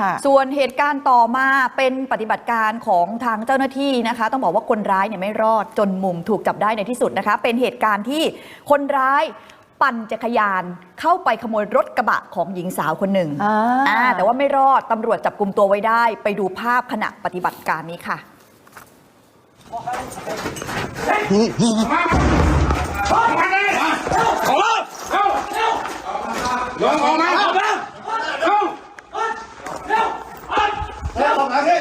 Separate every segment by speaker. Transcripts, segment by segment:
Speaker 1: ค่
Speaker 2: ส่วนเหตุการณ์ต่อมาเป็นปฏิบัติการของทางเจ้าหน้าที่นะคะ ต้องบอกว่าคนร้ายเนี่ยไม่รอดจนมุมถูกจับได้ในที่สุดนะคะ เป็นเหตุการณ์ที่คนร้ายปั่นจักรยานเข้าไปขโมยรถกระบะของหญิงสาวคนหนึ่งแต่ว่าไม่รอดตำรวจจับกลุ่มตัวไว้ได้ ไปดูภาพขณะปฏิบัติการนี้ค่ะ
Speaker 3: เร็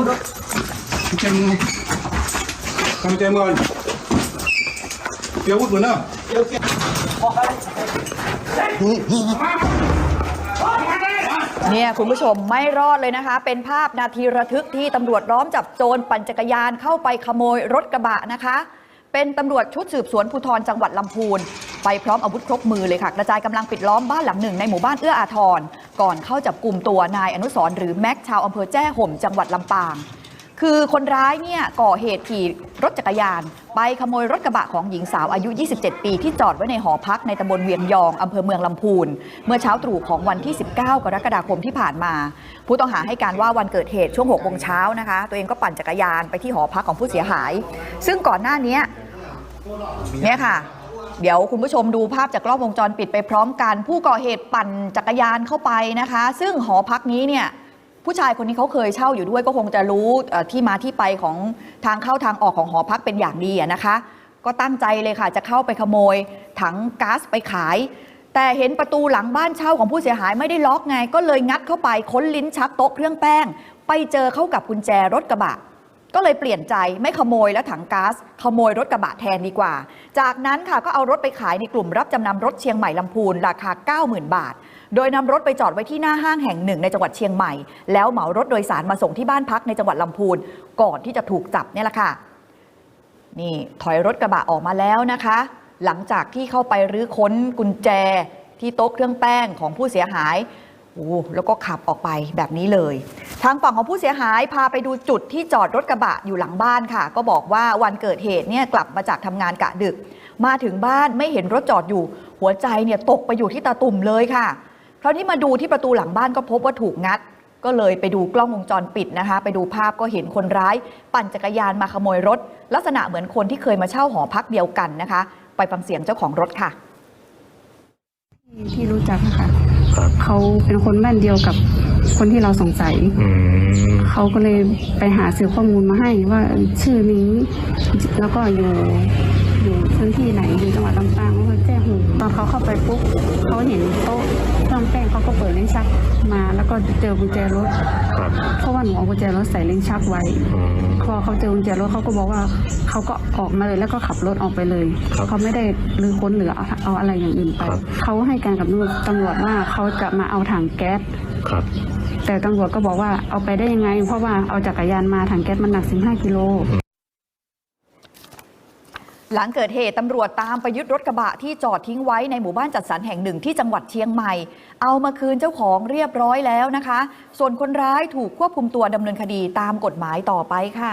Speaker 3: มเจมเจ
Speaker 1: มก่อนเกี่ยววุ้
Speaker 3: เกี่ยวเเนี่
Speaker 2: ยคุณผู้ชมไม่รอดเลยนะคะ เป็นภาพนาทีระทึกที่ตำรวจล้อมจับโจรปั่นจักรยานเข้าไปขโมยรถกระบะนะคะ เป็นตำรวจชุดสืบสวนภูธรจังหวัดลำพูน ไปพร้อมอาวุธครบมือเลยค่ะ กระจายกำลังปิดล้อมบ้านหลังหนึ่งในหมู่บ้านเอื้ออาทร ก่อนเข้าจับกลุ่มตัวนายอนุสรหรือแม็กชาวอำเภอแจ้ห่มจังหวัดลำปาง คือคนร้ายเนี่ยก่อเหตุขี่รถจักรยาน ไปขโมยรถกระบะของหญิงสาวอายุ 27 ปี ที่จอดไว้ในหอพักในตำบลเวียงยองอำเภอเมืองลำพูน เมื่อเช้าตรู่ของวันที่ 19 กรกฎาคมที่ผ่านมา ผู้ต้องหาให้การว่าวันเกิดเหตุช่วง6โมงเช้านะคะ ตัวเองก็ปั่นจักรยานไปที่หอพักของผู้เสียหาย ซึ่งก่อนหน้านี้ เนี่ยค่ะ เดี๋ยวคุณผู้ชมดูภาพจากกล้องวงจรปิดไปพร้อมกัน ผู้ก่อเหตุปั่นจักรยานเข้าไปนะคะ ซึ่งหอพักนี้เนี่ยผู้ชายคนนี้เขาเคยเช่าอยู่ด้วยก็คงจะรู้ที่มาที่ไปของทางเข้าทางออกของหอพักเป็นอย่างดีนะคะ ก็ตั้งใจเลยค่ะจะเข้าไปขโมยถังก๊าซไปขาย แต่เห็นประตูหลังบ้านเช่าของผู้เสียหายไม่ได้ล็อกไง ก็เลยงัดเข้าไปค้นลิ้นชักโต๊ะเครื่องแป้ง ไปเจอเข้ากับกุญแจรถกระบะ ก็เลยเปลี่ยนใจไม่ขโมยแล้วถังก๊าซขโมยรถกระบะแทนดีกว่า จากนั้นค่ะก็เอารถไปขายในกลุ่มรับจำนำรถเชียงใหม่ลำพูนราคา 90,000 บาท โดยนำรถไปจอดไว้ที่หน้าห้างแห่งหนึ่งในจังหวัดเชียงใหม่ แล้วเหมารถโดยสารมาส่งที่บ้านพักในจังหวัดลำพูนก่อนที่จะถูกจับเนี่ยแหละค่ะนี่ถอยรถกระบะออกมาแล้วนะคะ หลังจากที่เข้าไปรื้อค้นกุญแจที่โต๊ะเครื่องแป้งของผู้เสียหาย โอ้แล้วก็ขับออกไปแบบนี้เลย ทางฝั่งของผู้เสียหายพาไปดูจุดที่จอดรถกระบะอยู่หลังบ้านค่ะ ก็บอกว่าวันเกิดเหตุเนี่ยกลับมาจากทำงานกะดึก มาถึงบ้านไม่เห็นรถจอดอยู่ หัวใจเนี่ยตกไปอยู่ที่ตาตุ่มเลยค่ะคราวนี้มาดูที่ประตูหลังบ้านก็พบว่าถูกงัด ก็เลยไปดูกล้องวงจรปิดนะคะ ไปดูภาพก็เห็นคนร้าย ปั่นจักรยานมาขโมยรถ ลักษณะเหมือนคนที่เคยมาเช่าหอพักเดียวกันนะคะ ไปฟังเสียงเจ้าของรถค่ะ
Speaker 4: ที่รู้จักอะ ค่ะเขาเป็นคนบ้านเดียวกับคนที่เราสงสัย
Speaker 5: อืม
Speaker 4: เขาก็เลยไปหาสืบข้อมูลมาให้ว่าชื่อนี้แล้วก็อยู่ อยู่พื้นที่ไหนอยู่จังหวัดลำปางแล้วก็แจ้หูตอนเขาเข้าไปปุ๊บเขาเห็นโต๊ะเครื่องแป้งเขาก็เปิดลิ้นชักมาแล้วก็เจอกุญแจรถ
Speaker 5: ครับ
Speaker 4: เพราะว่าหนูเอากุญแจรถใส่ลิ้นชักไว้
Speaker 5: อืม
Speaker 4: พอเขาเจอกุญแจรถเขาก็บอกว่าเขาก็ออกมาเลยแล้วก็ขับรถออกไปเลย
Speaker 5: ครับ
Speaker 4: เขาไม่ได้ลือค้นหรือเอาเอาอะไรอย่างอื่นไป
Speaker 5: ครับ
Speaker 4: เขาให้การกับตำรวจว่าเขาจะมาเอาถังแก๊ส
Speaker 5: ครับ
Speaker 4: แต่ตำรวจก็บอกว่าเอาไปได้ยังไง เพราะว่าเอาจักรยานมาถังแก๊สมันหนัก 15 กิโล
Speaker 2: หลังเกิดเหตุตำรวจตามไปยึดรถกระบะที่จอดทิ้งไว้ในหมู่บ้านจัดสรรแห่งหนึ่งที่จังหวัดเชียงใหม่ เอามาคืนเจ้าของเรียบร้อยแล้วนะคะ ส่วนคนร้ายถูกควบคุมตัวดำเนินคดีตามกฎหมายต่อไปค่ะ